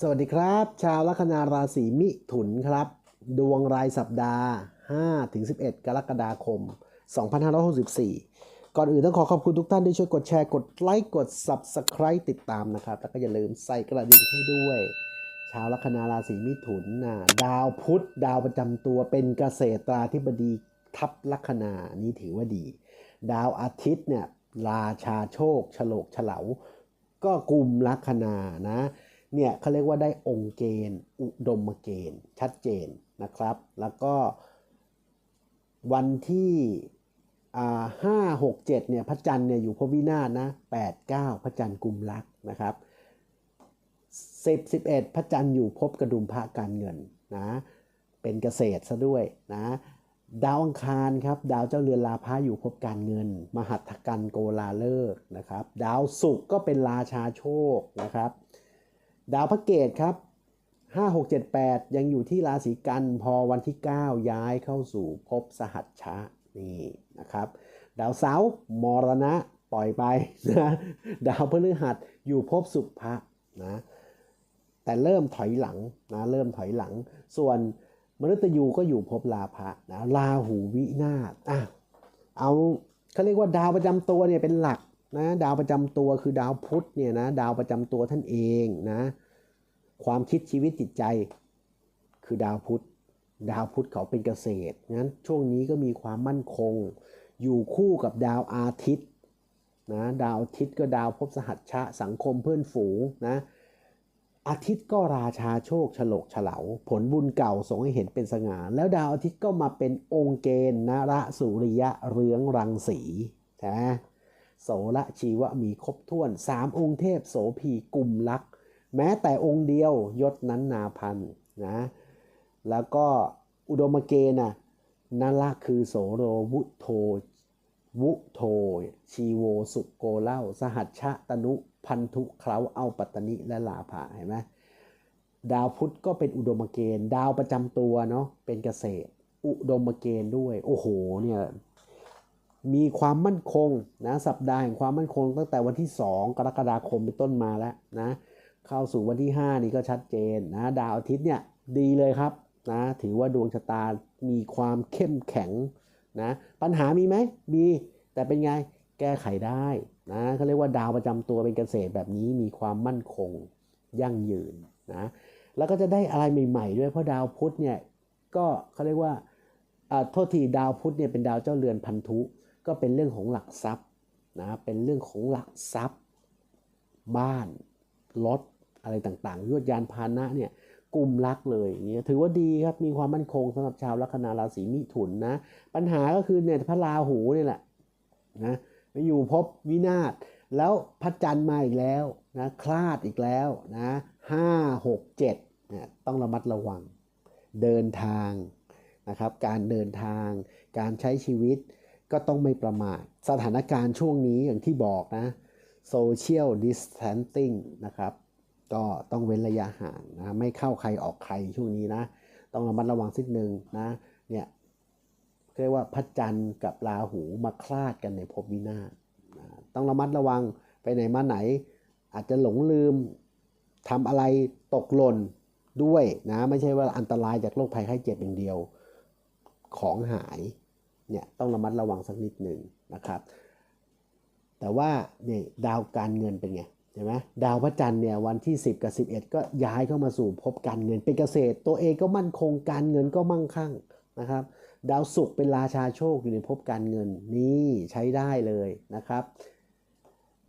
สวัสดีครับ ชาวลัคนาราศีมิถุนครับ ดวงรายสัปดาห์ 5-11 กรกฎาคม 2564 ก่อนอื่นต้องขอขอบคุณทุกท่านที่ช่วยกดแชร์กดไลค์กด Subscribe ติดตามนะครับ แล้วก็อย่าลืมใส่กระดิ่งให้ด้วย ชาวลัคนาราศีมิถุนนะดาวพุธดาวประจำตัวเป็นเกษตราธิบดีทับลัคนานี่ถือว่าดี ดาวอาทิตย์เนี่ยราชาโชคฉลกเฉลาก็กลุ่มลัคนานะ เนี่ยเขาเรียกว่าได้องค์เกณฑ์ อุดมเกณฑ์ ชัดเจนนะครับ แล้วก็วันที่ห้าหกเจ็ดเนี่ยพระจันทร์เนี่ยอยู่พบวินาศนะแปดเก้าพระจันทร์กุมรักนะครับสิบสิบเอ็ดพระจันทร์อยู่พบกระดุมพระการเงินนะเป็นเกษตรซะด้วยนะดาวอังคารครับดาวเจ้าเรือนลาพะอยู่พบการเงิน มหัตถกันโกลาเลิกนะครับ ดาวศุกร์ก็เป็นราชาโชคนะครับ ดาวพระเกตครับ 5 6 7 8 ยังอยู่ที่ราศีกันพอวันที่ 9 ย้ายเข้าสู่ภพสหัชชะนี่นะครับ ดาวเสาร์มรณะปล่อยไปนะดาวพฤหัสอยู่ภพสุภะนะแต่เริ่มถอยหลังนะเริ่มถอยหลัง ส่วนมฤตยูก็อยู่ภพลาภะนะราหูวินาศอะเอาเขาเรียกว่าดาวประจำตัวเนี่ยเป็นหลัก นะดาวประจำตัวคือดาวพุธเนี่ยนะดาวประจำตัวท่านเองนะความคิดชีวิตจิตใจคือดาวพุธดาวพุธเขาเป็นเกษตรงั้นช่วงนี้ก็มีความมั่นคง อยู่คู่กับดาวอาทิตย์นะดาวอาทิตย์ก็ดาวภพสหัชชะสังคมเพื่อนฝูงนะอาทิตย์ก็ราชาโชคฉลกเฉลาผลบุญเก่าส่งให้เห็นเป็นสง่าแล้วดาวอาทิตย์ก็มาเป็นองค์เกณฑ์นระสุริยะเรืองรังสีนะ โสระชีวะมีครบถ้วนสามองค์เทพโสภีกลุ่มลักษ์แม้แต่องค์เดียวยศนั้นนาพันนะแล้วก็อุดมเกณฑ์นะนั่นละคือโสโรวุโทวุโทชีโวสุโกเล่า สหัชชะตนุพันธุเคล้าเอาปัตตนิและลาภะเห็นไหมดาวพุธก็เป็นอุดมเกณฑ์ ดาวประจำตัวเนาะเป็นเกษตร อุดมเกณฑ์ด้วย โอ้โหเนี่ย มีความมั่นคงนะสัปดาห์แห่งความมั่นคง ตั้งแต่วันที่ 2 กรกฎาคมเป็นต้นมาแล้วนะเข้าสู่วันที่ 5 นี่ก็ชัดเจนนะดาวอาทิตย์เนี่ยดีเลยครับนะถือว่าดวงชะตามีความเข้มแข็งนะปัญหามีไหมมี แต่เป็นไงแก้ไขได้นะเขาเรียกว่าดาวประจำตัวเป็นเกษตรแบบนี้มีความมั่นคงยั่งยืนนะแล้วก็จะได้อะไรใหม่ ๆ ด้วยเพราะดาวพุธเนี่ยก็เขาเรียกว่าโทษทีดาวพุธเนี่ยเป็นดาวเจ้าเรือนพันธุ ก็เป็นเรื่องของหลักทรัพย์นะเป็นเรื่องของหลักทรัพย์ บ้านรถอะไรต่างๆยวดยานพาหนะเนี่ยกลุ่มรักเลยเนี่ยถือว่าดีครับมีความมั่นคงสำหรับชาวลัคนาราศีมิถุนนะปัญหาก็คือเนี่ยพระราหูนี่แหละนะไปอยู่พบวินาศแล้วพระจันทร์มาอีกแล้วนะคลาดอีกแล้วนะห้าหกเจ็ดนะต้องระมัดระวังเดินทางนะครับการเดินทาง การใช้ชีวิต ก็ต้องไม่ประมาทสถานการณ์ช่วงนี้อย่างที่บอกนะโซเชียลดิสแทนติ้งนะครับ ก็ต้องเว้นระยะห่างนะไม่เข้าใครออกใครช่วงนี้นะ ต้องระมัดระวังสักหนึ่งนะเนี่ยเรียกว่าพระจันทร์กับราหูมาคลาดกันในภพวินาศนะต้องระมัดระวังไปไหนมาไหน อาจจะหลงลืมทำอะไรตกหล่นด้วยนะ ไม่ใช่ว่าอันตรายจากโรคภัยไข้เจ็บอย่างเดียว ของหาย เนี่ยต้องระมัดระวังสักนิดหนึ่งนะครับ แต่ว่าเนี่ยดาวการเงินเป็นไงใช่ไหมดาวพระจันทร์เนี่ยวันที่ 10 กับ 11 ก็ย้ายเข้ามาสู่ภพการเงินเป็นเกษตร ตัวเองก็มั่นคงการเงินก็มั่งคั่งนะครับ ดาวศุกร์เป็นราชาโชคอยู่ในภพการเงินนี่ใช้ได้เลยนะครับ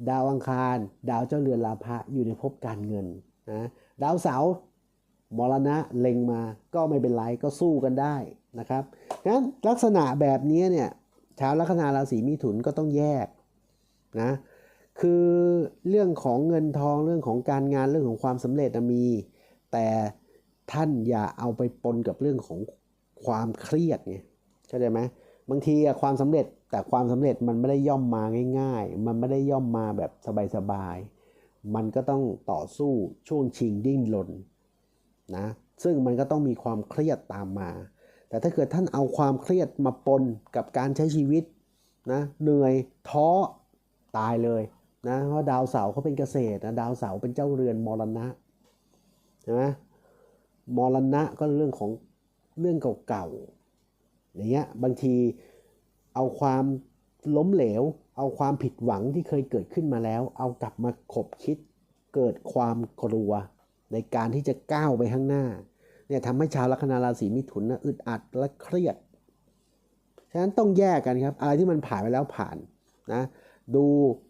ดาวอังคาร ดาวเจ้าเรือนลาภะอยู่ในภพการเงินนะดาวเสาร์มรณะเล็งมาก็ไม่เป็นไรก็สู้กันได้ นะครับงั้นลักษณะแบบนี้เนี่ยชาวลัคนาราศีมิถุนก็ต้องแยกนะคือเรื่องของเงินทองเรื่องของการงานเรื่องของความสำเร็จมี แต่ท่านอย่าเอาไปปนกับเรื่องของความเครียดไงเข้าใจไหมบางทีความสำเร็จแต่ความสำเร็จมันไม่ได้ย่อมมาง่าย ๆ มันไม่ได้ย่อมมาแบบสบายๆมันก็ต้องต่อสู้ช่วงชิงดิ้นรนนะซึ่งมันก็ต้องมีความเครียดตามมา แต่ถ้าเกิดท่านเอาความเครียดมาปนกับการใช้ชีวิตนะเหนื่อยท้อตายเลยนะเพราะดาวเสาเขาเป็นเกษตรนะดาวเสาเป็นเจ้าเรือนมรณะใช่ไหมมรณะก็เรื่องของเรื่องเก่าๆอย่างเงี้ยบางทีเอาความล้มเหลว เอาความผิดหวังที่เคยเกิดขึ้นมาแล้ว เอากลับมาขบคิดเกิดความกลัวในการที่จะก้าวไปข้างหน้า เนี่ยทำให้ชาวลัคนาราศีมิถุนนะอึดอัดและเครียด ฉะนั้นต้องแยกกันครับ อะไรที่มันผ่านไปแล้วผ่านนะดู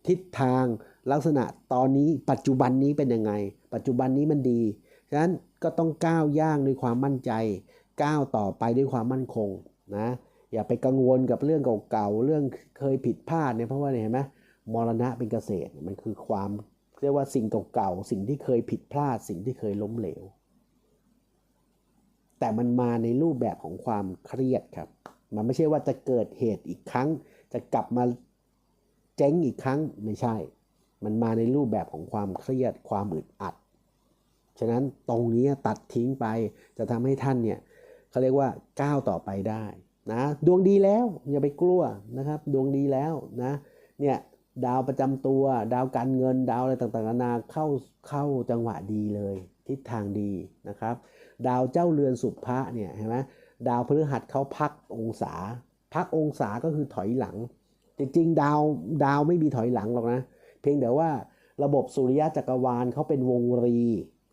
ทิศทางลักษณะตอนนี้ปัจจุบันนี้เป็นยังไง ปัจจุบันนี้มันดี ฉะนั้นก็ต้องก้าวย่างด้วยความมั่นใจ ก้าวต่อไปด้วยความมั่นคงนะอย่าไปกังวลกับเรื่องเก่าๆเรื่องเคยผิดพลาดเนี่ยเพราะว่าเห็นไหมมรณะเป็นเกษตรมันคือความเรียกว่าสิ่งเก่าๆสิ่งที่เคยผิดพลาดสิ่งที่เคยล้มเหลว แต่มันมาในรูปแบบของความเครียดครับ มันไม่ใช่ว่าจะเกิดเหตุอีกครั้ง จะกลับมาเจ๊งอีกครั้งไม่ใช่ มันมาในรูปแบบของความเครียด ความอึดอัด ฉะนั้นตรงนี้ตัดทิ้งไปจะทำให้ท่านเนี่ยเขาเรียกว่าก้าวต่อไปได้นะดวงดีแล้วอย่าไปกลัวนะครับ ดวงดีแล้วนะเนี่ยดาวประจำตัว ดาวการเงินดาวอะไรต่างๆนานาเข้าเข้าจังหวะดีเลย ทิศทางดีนะครับ ดาวเจ้าเรือนสุภะเนี่ยเห็นไหมดาวพฤหัสเขาพักองศา พักองศาก็คือถอยหลัง จริงๆ ดาวดาวไม่มีถอยหลังหรอกนะ เพียงแต่ว่าระบบสุริยะจักรวาลเขาเป็นวงรี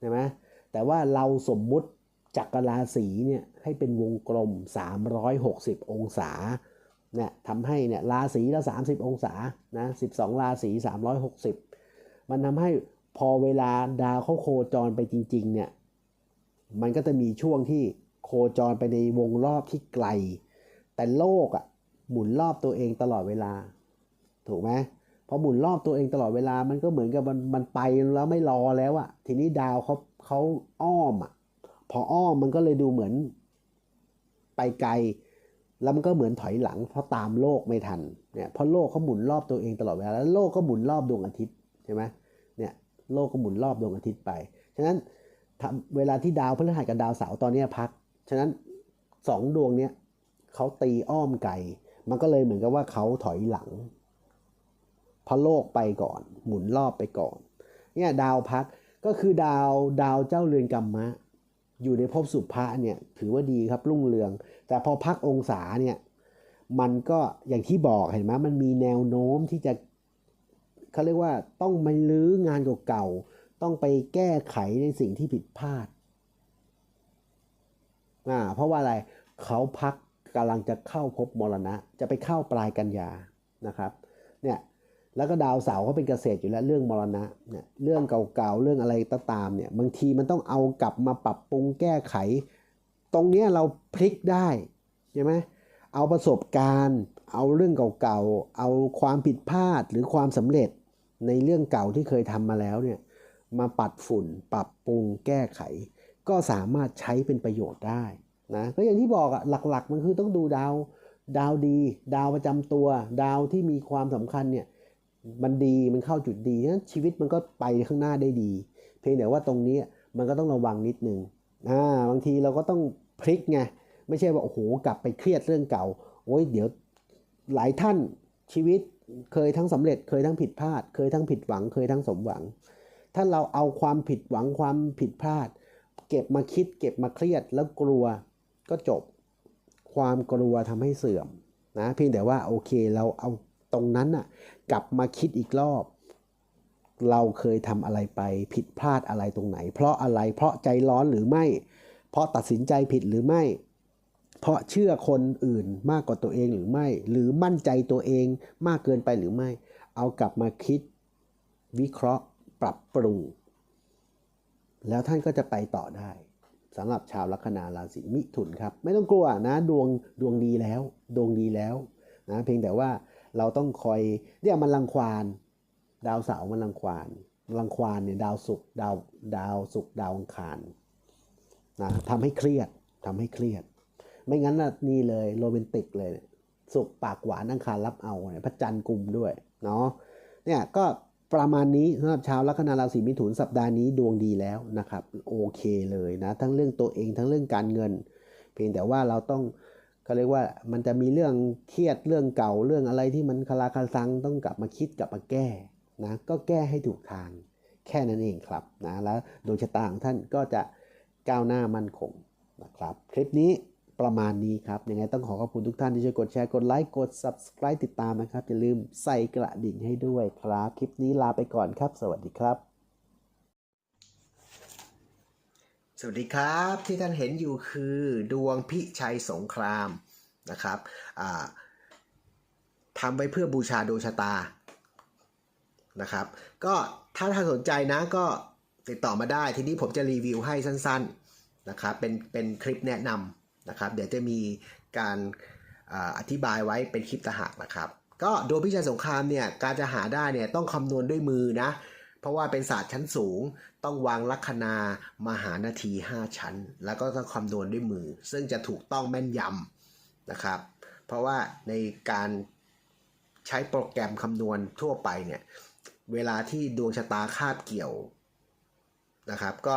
ใช่ไหมแต่ว่าเราสมมุติจักรราศีเนี่ยให้เป็นวงกลม 360 องศาเนี่ยทำให้เนี่ยราศีละ 30 องศานะ12 ราศี 360 มันทำให้พอเวลาดาวเขาโคจรไปจริงๆเนี่ย มันก็จะมีช่วงที่โคจรไปในวงรอบที่ไกล แต่โลกอะ่ะหมุนรอบตัวเองตลอดเวลา ถูกไหมพอหมุนรอบตัวเองตลอดเวลา มันก็เหมือนกับมันมันไปแล้วไม่รอแล้วอะ่ะ ทีนี้ดาวเขาเขาอ้อมอะ่ะ พออ้อมมันก็เลยดูเหมือนไปไกล แล้วมันก็เหมือนถอยหลัง เพราะตามโลกไม่ทัน เนี่ย เพราะโลกเขาหมุนรอบตัวเองตลอดเวลา แล้วโลกก็หมุนรอบดวงอาทิตย์ใช่ไหมเนี่ย โลกก็หมุนรอบดวงอาทิตย์ไป ฉะนั้น เวลาที่ดาวพฤหัสกับดาวเสาร์ตอนนี้พัก ฉะนั้นสองดวงเนี้ยเขาตีอ้อมไกลมันก็เลยเหมือนกับว่าเขาถอยหลังพระโลกไปก่อน หมุนรอบไปก่อน เนี่ยดาวพักก็คือดาวดาวเจ้าเรือนกรรมะ อยู่ในภพสุภะเนี่ยถือว่าดีครับรุ่งเรือง แต่พอพักองศาเนี่ยมันก็อย่างที่บอกเห็นไหมมันมีแนวโน้มที่จะเขาเรียกว่าต้องมาลื้องานเก่าๆ ต้องไปแก้ไขในสิ่งที่ผิดพลาดอ่าเพราะว่าอะไรเขาพักกำลังจะเข้าพบมรณะ จะไปเข้าปลายกันยานะครับเนี่ยแล้วก็ดาวเสาร์เขาเป็นเกษตรอยู่แล้วเรื่องมรณะเนี่ยเรื่องเก่าๆเรื่องอะไรตตามเนี่ยบางทีมันต้องเอากลับมาปรับปรุงแก้ไข ตรงนี้เราพลิกได้ใช่ไหมเอาประสบการณ์ เอาเรื่องเก่าๆเอาความผิดพลาดหรือความสำเร็จในเรื่องเก่าที่เคยทำมาแล้วเนี่ย มาปัดฝุ่น ปรับปรุงแก้ไข ก็สามารถใช้เป็นประโยชน์ได้นะก็อย่างที่บอกอะหลักๆ มันคือต้องดูดาวดาวดี ดาวประจำตัว ดาวที่มีความสำคัญเนี่ยมันดีมันเข้าจุดดีนั้นชีวิตมันก็ไปข้างหน้าได้ดี เพียงแต่ว่าตรงนี้มันก็ต้องระวังนิดนึงอ่าบางทีเราก็ต้องพลิกไงไม่ใช่ว่าโอ้โหกลับไปเครียดเรื่องเก่าโอ้ยเดี๋ยวหลายท่านชีวิตเคยทั้งสำเร็จเคยทั้งผิดพลาด เคยทั้งผิดหวัง เคยทั้งสมหวัง ถ้าเราเอาความผิดหวังความผิดพลาด เก็บมาคิด เก็บมาเครียดแล้วกลัวก็จบ ความกลัวทำให้เสื่อมนะเพียงแต่ว่าโอเคเราเอาตรงนั้นน่ะกลับมาคิดอีกรอบ เราเคยทำอะไรไปผิดพลาดอะไรตรงไหน เพราะอะไรเพราะใจร้อนหรือไม่ เพราะตัดสินใจผิดหรือไม่ เพราะเชื่อคนอื่นมากกว่าตัวเองหรือไม่ หรือมั่นใจตัวเองมากเกินไปหรือไม่ เอากลับมาคิดวิเคราะห์ ปรับปรุง แล้วท่านก็จะไปต่อได้สำหรับชาวลัคนาราศีมิถุนครับ ไม่ต้องกลัวนะดวงดวงดีแล้ว ดวงดีแล้วนะเพียงแต่ว่าเราต้องคอยเนี่ยมันรังควานดาวเสาร์มันรังควานรังควานเนี่ยดาวศุกร์ดาวดาวศุกร์ดาวอังคารนะทำให้เครียดทำให้เครียด ไม่งั้นนะนี่เลยโรแมนติกเลยศุกร์ปากหวานอังคารรับเอาเนี่ยพระจันทร์กลุ่มด้วยเนาะเนี่ยก็ ประมาณนี้สำหรับชาวลัคนาราศีมิถุนสัปดาห์นี้ดวงดีแล้วนะครับโอเคเลยนะ ทั้งเรื่องตัวเองทั้งเรื่องการเงิน เพียงแต่ว่าเราต้องเขาเรียกว่ามันจะมีเรื่องเครียดเรื่องเก่าเรื่องอะไรที่มันคลาคาซังต้องกลับมาคิดกลับมาแก้นะก็แก้ให้ถูกทางแค่นั้นเองครับนะแล้วดวงชะตาของท่านก็จะก้าวหน้ามั่นคงนะครับ คลิปนี้ ประมาณนี้ครับ ยังไงต้องขอขอบคุณทุกท่านที่ช่วยกดแชร์ กดไลค์ กด Subscribe ติดตามนะครับ อย่าลืมใส่กระดิ่งให้ด้วยครับ คลิปนี้ลาไปก่อนครับ สวัสดีครับ สวัสดีครับ ที่ท่านเห็นอยู่คือดวงพิชัยสงครามนะครับทำไว้เพื่อบูชาดวงชะตานะครับ ก็ถ้าท่านสนใจนะก็ติดต่อมาได้ ทีนี้ผมจะรีวิวให้สั้น ๆนะครับ เป็นเป็นคลิปแนะนำ นะครับ เดี๋ยวจะมีการอธิบายไว้เป็นคลิปตะหากนะครับ ก็ดวงพิชัยสงครามเนี่ยการจะหาได้เนี่ยต้องคำนวณด้วยมือนะ เพราะว่าเป็นศาสตร์ชั้นสูง ต้องวางลัคนามหานาที 5 ชั้น แล้วก็ต้องคำนวณด้วยมือ ซึ่งจะถูกต้องแม่นยำนะครับ เพราะว่าในการใช้โปรแกรมคำนวณทั่วไปเนี่ยเวลาที่ดวงชะตาคาบเกี่ยวนะครับ ก็